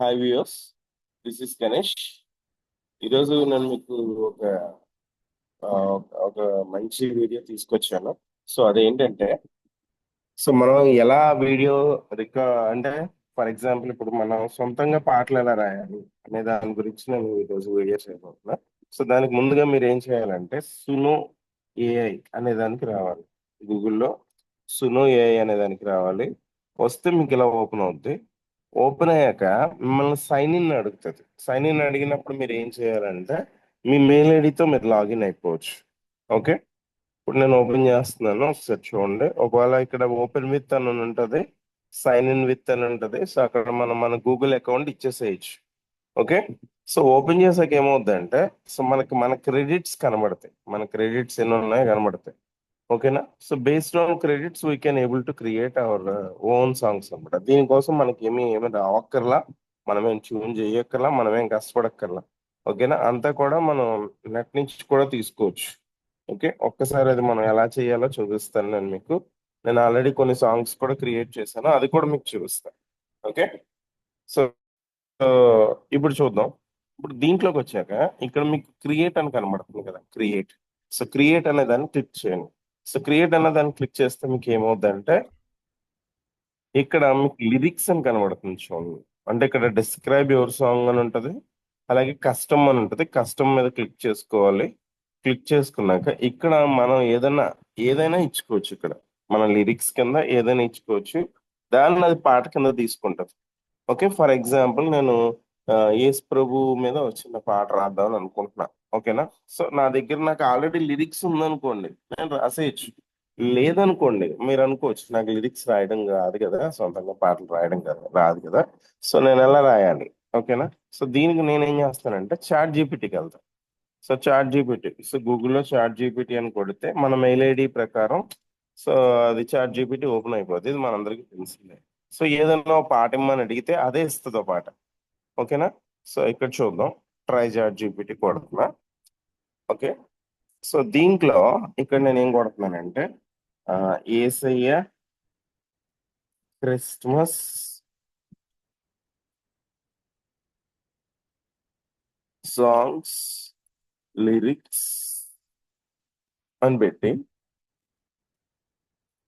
Hi viewers this is Ganesh ఈరోజు నేను మీకు ఒక ఒక మంచి వీడియో తీసుకొచ్చాను. సో అదేంటంటే సో మనం ఎలా వీడియో రికా అంటే ఫర్ ఎగ్జాంపుల్ ఇప్పుడు మనం సొంతంగా పాటలు ఎలా రాయాలి అనే దాని గురించి నేను ఈరోజు వీడియో చేయబోతున్నా. సో దానికి ముందుగా మీరు ఏం చేయాలంటే సునో ఏఐ అనే దానికి రావాలి. గూగుల్లో సునో ఏఐ అనే దానికి రావాలి. వస్తే మీకు ఇలా ఓపెన్ అవుద్ది. ఓపెన్ అయ్యాక మిమ్మల్ని సైన్ ఇన్ అడుగుతుంది. సైన్ ఇన్ అడిగినప్పుడు మీరు ఏం చేయాలంటే మీ మెయిల్ ఐడితో మీరు లాగిన్ అయిపోవచ్చు. ఓకే ఇప్పుడు నేను ఓపెన్ చేస్తున్నాను. ఒకసారి చూడండి. ఒకవేళ ఇక్కడ ఓపెన్ విత్ అని ఉంటుంది సైన్ ఇన్ విత్ అని ఉంటుంది సో అక్కడ మనం మన గూగుల్ అకౌంట్ ఇచ్చేసేయచ్చు. ఓకే సో ఓపెన్ చేసాక ఏమవుద్దంటే సో మనకి మన క్రెడిట్స్ కనబడతాయి. మన క్రెడిట్స్ ఎన్ని ఉన్నాయో కనబడతాయి. ఓకేనా? So based on credits we can able to create our own songs అనమాట దీనికోసం మనకి ఏమి ఏమి రావక్కర్లా మనమేం ట్యూన్ చేయక్కర్లా మనమేం కష్టపడక్కర్లా. ఓకేనా? అంతా కూడా మనం నెట్ నుంచి కూడా తీసుకోవచ్చు. ఓకే? ఒక్కసారి అది మనం ఎలా చేయాలో చూపిస్తాను నేను మీకు. నేను ఆల్రెడీ కొన్ని సాంగ్స్ కూడా క్రియేట్ చేశాను. అది కూడా మీకు చూపిస్తాను ఓకే? సో ఇప్పుడు చూద్దాం. ఇప్పుడు దీంట్లోకి వచ్చాక ఇక్కడ మీకు క్రియేట్ అని కనబడుతుంది కదా. క్రియేట్ సో క్రియేట్ అనే దాన్ని క్లిక్ చేయండి. సో క్రియేట్ అన్న దాన్ని క్లిక్ చేస్తే మీకు ఏమవుతుందంటే ఇక్కడ మీకు లిరిక్స్ అని కనబడుతుంది చూడండి. అంటే ఇక్కడ డిస్క్రైబ్ యువర్ సాంగ్ అని ఉంటుంది అలాగే కస్టమ్ అని ఉంటుంది. కస్టమ్ మీద క్లిక్ చేసుకోవాలి. క్లిక్ చేసుకున్నాక ఇక్కడ మనం ఏదైనా ఏదైనా ఇచ్చుకోవచ్చు ఇక్కడ. మన లిరిక్స్ కింద ఏదైనా ఇచ్చుకోవచ్చు. దాన్ని అది పాట కింద తీసుకుంటుంది. ఓకే ఫర్ ఎగ్జాంపుల్ నేను ఆ, యేసు ప్రభు మీద వచ్చిన పాట రాద్దామని అనుకుంటున్నాను ఓకేనా? సో నా దగ్గర నాకు ఆల్రెడీ లిరిక్స్ ఉందనుకోండి. నేను రాసేయచ్చు. లేదనుకోండి మీరు అనుకోవచ్చు నాకు లిరిక్స్ రాయడం రాదు కదా సొంతంగా పాటలు రాయడం కదా రాదు కదా. సో నేను ఎలా రాయాలి? ఓకేనా? సో దీనికి నేను ఏం చేస్తానంటే చాట్ జీపీటీకి వెళ్తాను సో చాట్ జీపీటీ సో గూగుల్లో చాట్ జీపీటీ అని కొడితే మన మెయిల్ ఐడి ప్రకారం సో అది చాట్ జీపీటీ ఓపెన్ అయిపోతుంది ఇది మనందరికీ తెలిసిందే. సో ఏదైనా పాట ఇమ్మని అడిగితే అదే ఇస్తుందో పాట. ఓకేనా? సో ఇక్కడ చూద్దాం. ట్రై చాట్ జీపీటీ కొడుతున్నా ఓకే. సో దీంట్లో ఇక్కడ నేను ఏం కొడుతున్నానంటే ఏసయ్య క్రిస్మస్ సాంగ్స్ లిరిక్స్ అని పెట్టి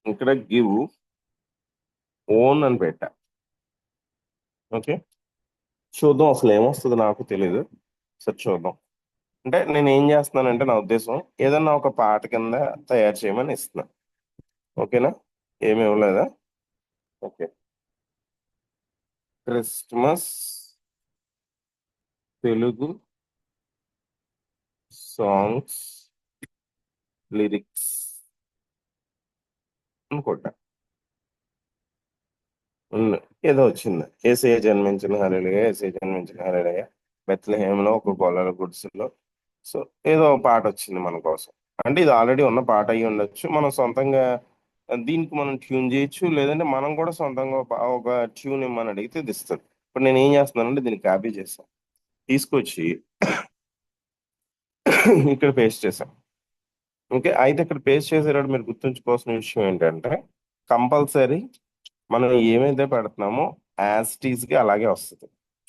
ఇక్కడ గివ్ ఓన్ అని పెట్టా. ఓకే. చూద్దాం అసలు ఏమొస్తుంది నాకు తెలియదు సరే చూద్దాం. అంటే నేను ఏం చేస్తున్నానంటే నా ఉద్దేశం ఏదన్నా ఒక పాట కింద తయారు చేయమని ఇస్తున్నా. ఓకేనా? ఏమి ఇవ్వలేదా? Okay. Christmas Telugu songs lyrics అనుకుంటా. ఏదో వచ్చింది. ఏసయ్య జన్మించిన హరేలుగా ఏసయ్య జన్మించిన హరేలుగా బెత్లహేమ్లో ఒక గొల్లల గుడిసెలో. సో ఏదో పాట వచ్చింది మన కోసం. అంటే ఇది ఆల్రెడీ ఉన్న పాట అయి ఉండొచ్చు. మనం సొంతంగా దీనికి మనం ట్యూన్ చేయొచ్చు. లేదంటే మనం కూడా సొంతంగా ఒక ట్యూన్ ఇమ్మని అడిగితే ఇది ఇస్తుంది ఇప్పుడు నేను ఏం చేస్తున్నానంటే దీన్ని కాపీ చేశాను. తీసుకొచ్చి ఇక్కడ పేస్ట్ చేశాను ఓకే? అయితే ఇక్కడ పేస్ట్ చేసేటప్పుడు మీరు గుర్తుంచుకోవాల్సిన విషయం ఏంటంటే కంపల్సరీ మనం ఏమైతే పెడుతున్నామో యాజ్ టీజ్కి అలాగే వస్తుంది.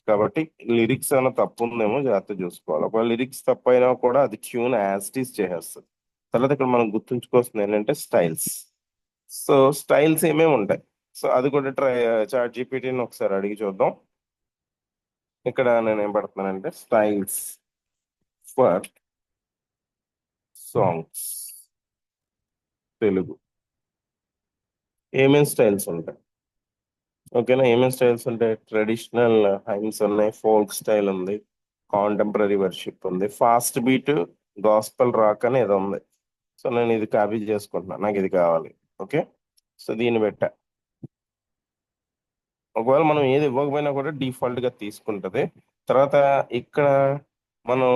కాబట్టి లిరిక్స్ అయినా తప్పు ఉందేమో జాగ్రత్త చూసుకోవాలి. ఒకవేళ లిరిక్స్ తప్పు అయినా కూడా అది ట్యూన్ యాజ్ చేసేస్తుంది. తర్వాత ఇక్కడ మనం గుర్తుంచుకోవాల్సింది ఏంటంటే స్టైల్స్ సో స్టైల్స్ ఏమేమి ఉంటాయి? సో అది కూడా ట్రై చాట్ జీపీటీని ఒకసారి అడిగి చూద్దాం. ఇక్కడ నేను ఏం పెడుతున్నానంటే స్టైల్స్ ఫర్ సాంగ్స్ తెలుగు. ఏమేమి స్టైల్స్ ఉంటాయి? ఓకేనా? ఏమేమి స్టైల్స్ ఉంటాయి? ట్రెడిషనల్ హైమ్స్ ఉన్నాయి ఫోల్క్ స్టైల్ ఉంది కాంటెంపరీ వర్షిప్ ఉంది ఫాస్ట్ బీట్ గాస్పల్ రాక్ అని ఏదో ఉంది. సో నేను ఇది కాపీ చేసుకుంటున్నా నాకు ఇది కావాలి. ఓకే? సో దీన్ని పెట్టా. ఒకవేళ మనం ఏది ఇవ్వకపోయినా కూడా డిఫాల్ట్గా తీసుకుంటుంది. తర్వాత ఇక్కడ మనం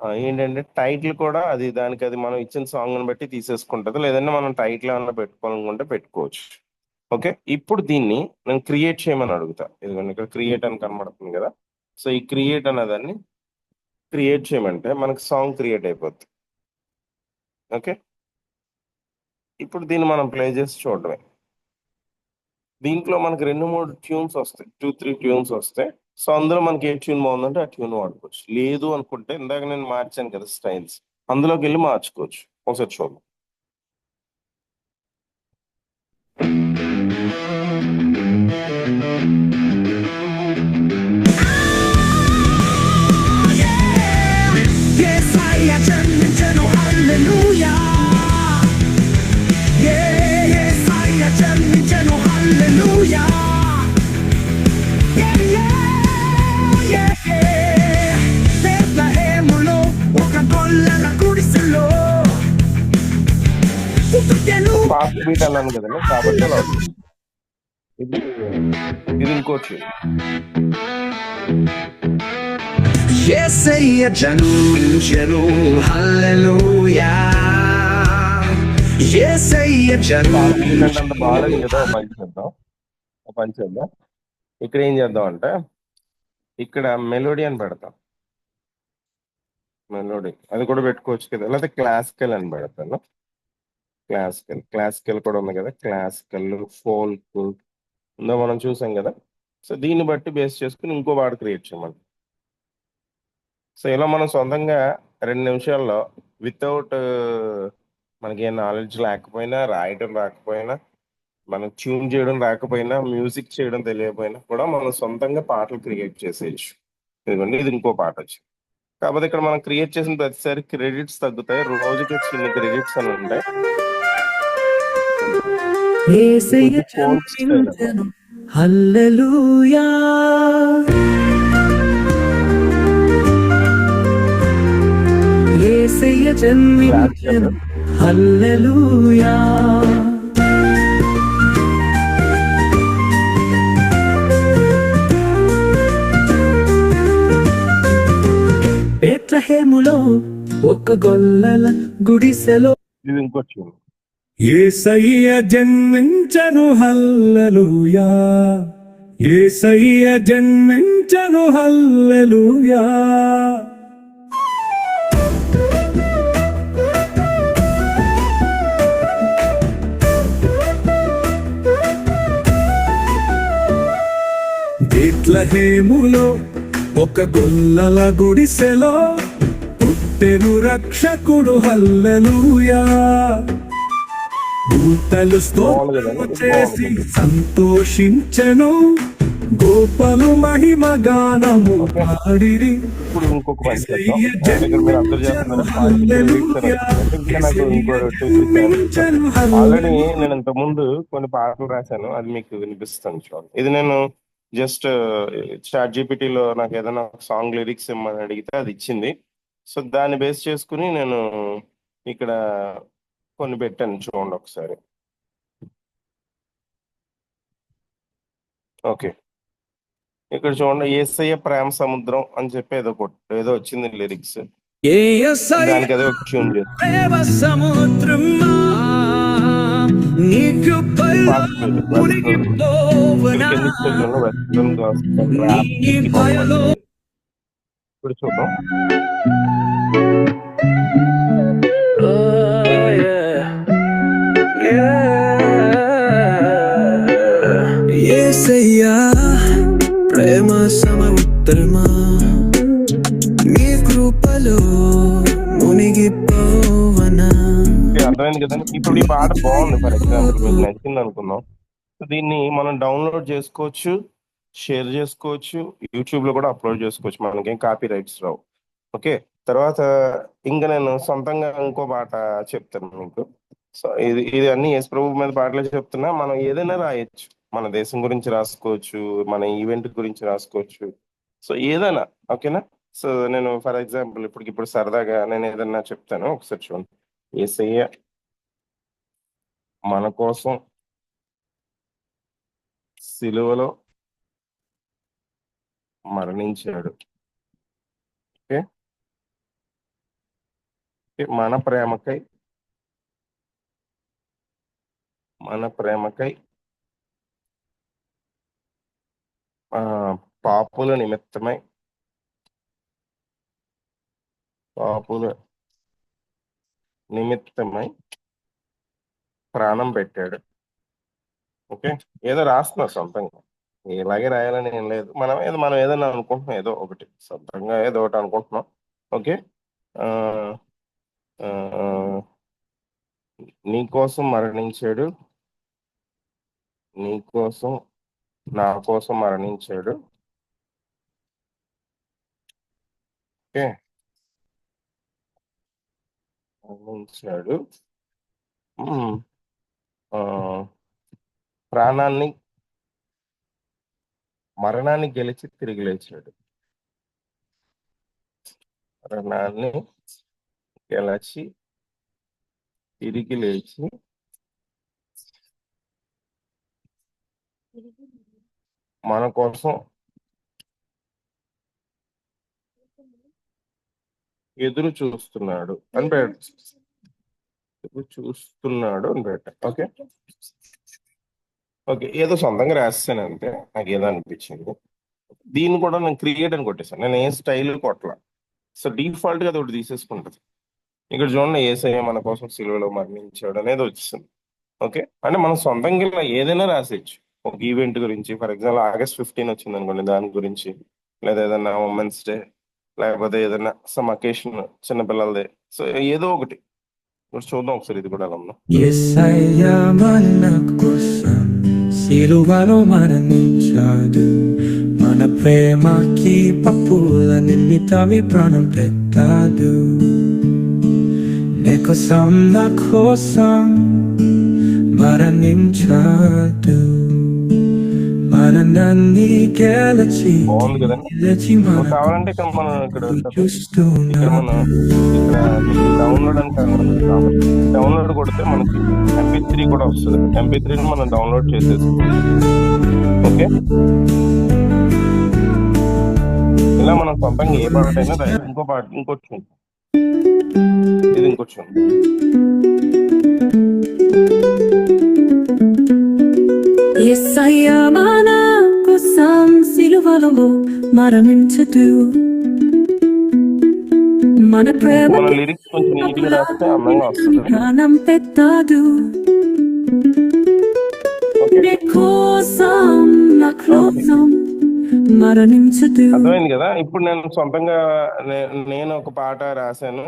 ఏంటంటే టైటిల్ కూడా అది దానికి అది మనం ఇచ్చిన సాంగ్ని బట్టి తీసేసుకుంటుంది. లేదంటే మనం టైటిల్ ఏమన్నా పెట్టుకోవాలనుకుంటే పెట్టుకోవచ్చు. ఓకే? ఇప్పుడు దీన్ని నేను క్రియేట్ చేయమని అడుగుతా. ఇదిగోండి ఇక్కడ క్రియేట్ అని కనబడుతుంది కదా? సో ఈ క్రియేట్ అనేదాన్ని క్రియేట్ చేయమంటే మనకు సాంగ్ క్రియేట్ అయిపోద్ది. ఓకే? ఇప్పుడు దీన్ని మనం ప్లే చేసి చూడడమే. దీంట్లో మనకి రెండు మూడు ట్యూన్స్ వస్తాయి. టూ త్రీ ట్యూన్స్ వస్తాయి. సో అందులో మనకి ఏ ట్యూన్ బాగుందంటే ఆ ట్యూన్ వాడుకోవచ్చు. లేదు అనుకుంటే ఇందాక నేను మార్చాను కదా స్టైల్స్. అందులోకి వెళ్ళి మార్చుకోవచ్చు. ఒకసారి చూద్దాం. ఫాస్ట్ బీట్ అన్నాను కదండి కాబట్టి అలా వస్తుంది ఇది ఇది ఇంకో ట్యూన్ యేసయ్య జన్మించెను హల్లెలూయా యేసయ్య ఫాస్ట్ బీట్ బాగాలేదు కదా ఒక పని చేద్దాం. ఒక పని చేద్దాం. ఇక్కడ ఏం చేద్దాం అంటే ఇక్కడ మెలోడీ అని పెడతాం. మెలోడీ అది కూడా పెట్టుకోవచ్చు కదా. లేకపోతే క్లాసికల్ అని పెడతాను. క్లాసికల్ క్లాసికల్ కూడా ఉంది కదా. క్లాసికల్ ఫోల్క్ ఉందో మనం చూసాం కదా. సో దీన్ని బట్టి బేస్ చేసుకుని ఇంకో వాడు క్రియేట్ చేయమని. సో ఇలా మనం సొంతంగా రెండు నిమిషాల్లో వితౌట్ మనకి ఏ నాలెడ్జ్ లేకపోయినా రాయడం రాకపోయినా మనం ట్యూన్ చేయడం రాకపోయినా మ్యూజిక్ చేయడం తెలియకపోయినా కూడా మనం సొంతంగా పాటలు క్రియేట్ చేసేయచ్చు. ఎందుకంటే ఇది ఇంకో పాట వచ్చి. కాకపోతే ఇక్కడ మనం క్రియేట్ చేసిన ప్రతిసారి క్రెడిట్స్ తగ్గుతాయి. రోజుకి చిన్న క్రెడిట్స్ అని ఉంటాయి హల్లెలూయా. జన్మించెను. హల్లెలూయా. బెత్లెహేములో ఒక గొల్లల గుడిసెలో ఏసయ్య జన్మించను హల్లెలూయా. ఏసయ్య జన్మించను హల్లెలూయా. బెత్లహేములో ఒక గొల్లల గుడిసెలో పుట్టెను రక్షకుడు హల్లెలూయా. దూతలు స్తోత్రము చేసి సంతోషించెను గోపలు మహిమ గానము పాడిరి. ఆల్రెడీ నేను ఇంత ముందు కొన్ని పాటలు రాశాను. అది మీకు వినిపిస్తాను చూడండి. ఇది నేను జస్ట్ చాట్ జీపీటీలో నాకు ఏదైనా సాంగ్ లిరిక్స్ ఇమ్మని అడిగితే అది ఇచ్చింది. సో దాన్ని బేస్ చేసుకుని నేను ఇక్కడ కొన్ని పెట్టాను చూడండి ఒకసారి. ఓకే. ఇక్కడ చూడండి ఏసయ్య ప్రేమ సముద్రం అని చెప్పి ఏదో ఏదో వచ్చింది లిరిక్స్. దానికి అదే ఒక ట్యూన్ చేసి. ఇప్పుడు చూద్దాం యేసయ్యా ప్రేమ సముద్రమా నీ అర్థమైంది కదండి? ఇప్పుడు ఈ పాట బాగుంది. ఫర్ ఎగ్జాంపుల్ మీకు నచ్చింది అనుకుందాం. దీన్ని మనం డౌన్లోడ్ చేసుకోవచ్చు షేర్ చేసుకోవచ్చు యూట్యూబ్లో కూడా అప్లోడ్ చేసుకోవచ్చు. మనకేం కాపీ రైట్స్ రావు. ఓకే? తర్వాత ఇంకా నేను సొంతంగా ఇంకో పాట చెప్తాను మీకు. సో ఇది ఇది అన్ని యేసు ప్రభు మీద పాటలే చెప్తున్నా. మనం ఏదైనా రాయొచ్చు. మన దేశం గురించి రాసుకోవచ్చు మన ఈవెంట్ గురించి రాసుకోవచ్చు. సో ఏదైనా ఓకేనా? సో నేను ఫర్ ఎగ్జాంపుల్ ఇప్పుడు ఇప్పుడు సరదాగా నేను ఏదైనా చెప్తాను. ఒకసారి చూడండి. ఏసయ్య మన కోసం సిలువలో మరణించాడు. ఓకే? మన ప్రేమకై మన ప్రేమకై పాపుల నిమిత్తమై పాపుల నిమిత్తమై ప్రాణం పెట్టాడు. ఓకే? ఏదో రాస్తున్నా సొంతంగా. ఇలాగే రాయాలని ఏం లేదు. మనం ఏదో మనం ఏదైనా అనుకుంటున్నాం ఏదో ఒకటి. సొంతంగా ఏదో ఒకటి అనుకుంటున్నాం. ఓకే? ఆ, మరణించాడు. నీ కోసం నా కోసం మరణించాడు. ఓకే? మరణించాడు. ఆ, ప్రాణాన్ని మరణాన్ని గెలిచి తిరిగి లేచాడు. మరణాన్ని గెలచి తిరిగి లేచి మన కోసం ఎదురు చూస్తున్నాడు. అని చూస్తున్నాడు అని పెట్ట. ఓకే ఓకే ఏదో సొంతంగా రాస్తాను అంతే. నాకు ఏదో అనిపించింది. దీన్ని కూడా నేను క్రియేట్ అని కొట్టేసాను నేను ఏ స్టైల్ కొట్టలా. సో డిఫాల్ట్గా అది ఒకటి తీసేసుకుంటది ఇక్కడ చూడండి ఏసఐ మన కోసం సిలువలో మరణించాడు అనేది వచ్చింది ఓకే అంటే మనం సొంతంగా ఏదైనా రాసేయచ్చు. ఒక ఈవెంట్ గురించి ఫర్ ఎగ్జాంపుల్ ఆగస్ట్ ఫిఫ్టీన్ వచ్చింది అనుకోండి దాని గురించి లేదా ఏదైనా ఉమెన్స్ డే లేకపోతే ఏదైనా సమ్ అకేషన్ చిన్నపిల్లలదే సో ఏదో ఒకటి. ఇప్పుడు చూద్దాం ఒకసారి ఇది కూడా ఎలా మన కోసం సిలువలో మరణించాడు మన ప్రేమకి పప్పుల నిమిత్తమే ప్రాణం పెట్టాడు నీ కోసం నా కోసం మరణించాడు మరణాన్ని గెలిచి గెలిచి కావాలంటే ఇక్కడ మనం ఇక్కడ ఇక్కడ మనం ఇక్కడ డౌన్లోడ్ కాబట్టి డౌన్లోడ్ కొడితే మనకి ఎంపీ త్రీ కూడా వస్తుంది ఎంపీ త్రీని మనం డౌన్లోడ్ చేసేసుకోవాలి ఓకే ఇలా మనం సొంతంగా ఏ పాట అయినా. ఇంకో పాట ఇంకొచ్చి. ఇది ఇంకొచ్చి. యేసయ్యా మన కోసం సిలువలో మరణించదు. మన ప్రేమ ప్రాణం పెట్టాడు కోసం నా అర్థమైంది కదా? ఇప్పుడు నేను సొంతంగా నేను ఒక పాట రాశాను.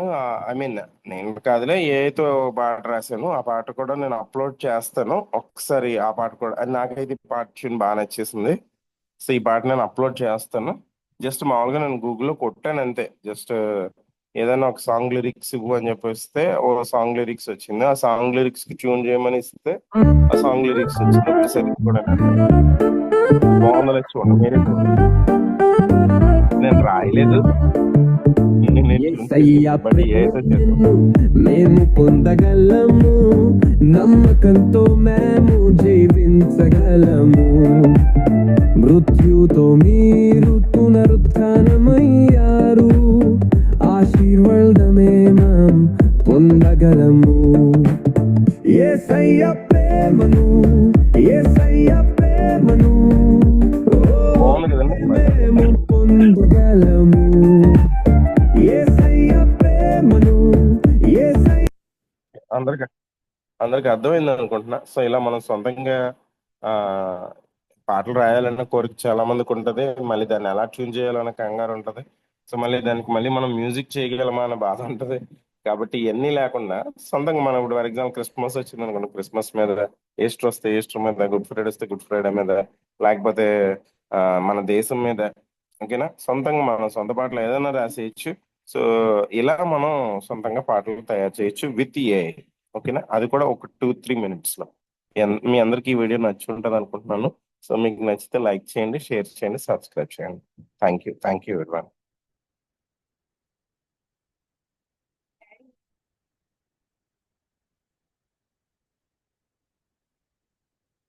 ఐ మీన్ నేను కాదులే ఏతో పాట రాశాను. ఆ పాట కూడా నేను అప్లోడ్ చేస్తాను. ఒకసారి ఆ పాట కూడా నాకైతే పాట ట్యూన్ బాగా నచ్చేసింది. సో ఈ పాట నేను అప్లోడ్ చేస్తాను. జస్ట్ మామూలుగా నేను గూగుల్లో కొట్టాను అంతే. జస్ట్ ఏదైనా ఒక సాంగ్ లిరిక్స్ ఇవ్వు అని చెప్పేస్తే ఓ సాంగ్ లిరిక్స్ వచ్చింది. ఆ సాంగ్ లిరిక్స్కి ట్యూన్ చేయమని ఇస్తే ఆ సాంగ్ లిరిక్స్ వచ్చింది ఒకసారి కూడా. బాగుందో చూడండి. మీరే నేను రాయలేదు. మేము పొందగలము నమ్మకంతో మేము జీవించగలము. మృత్యుతో మీరు పునరుత్నమయ్యారు ఆశీర్వాదమే మనం పొందగలము. ప్రేమను యేసయ్య ప్రేమను ఓ, బాగుంది కదండి మేము పొందగలము. అందరికి అందరికి అర్థమైంది అనుకుంటున్నా. సో ఇలా మనం సొంతంగా ఆ పాటలు రాయాలన్న కోరిక చాలా మందికి ఉంటది. మళ్ళీ దాన్ని ఎలా ట్యూన్ చేయాలన్న కంగారు ఉంటది. సో మళ్ళీ దానికి మళ్ళీ మనం మ్యూజిక్ చేయగలమా అన్న బాధ ఉంటది. కాబట్టి ఇవన్నీ లేకుండా సొంతంగా మనం ఇప్పుడు ఫర్ ఎగ్జాంపుల్ క్రిస్మస్ వచ్చింది అనుకోండి. క్రిస్మస్ మీద ఈస్టర్ వస్తే ఈస్టర్ మీద గుడ్ ఫ్రైడే వస్తే గుడ్ ఫ్రైడే మీద లేకపోతే మన దేశం మీద ఓకేనా? సొంతంగా మనం సొంత పాటలు ఏదైనా రాసేయచ్చు. సో ఇలా మనం సొంతంగా పాటలు తయారు చేయొచ్చు విత్ ఏ ఓకేనా? అది కూడా ఒక టూ త్రీ మినిట్స్లో. మీ అందరికీ ఈ వీడియో నచ్చి ఉంటుంది అనుకుంటున్నాను. సో మీకు నచ్చితే లైక్ చేయండి షేర్ చేయండి సబ్స్క్రైబ్ చేయండి. Thank you thank you everyone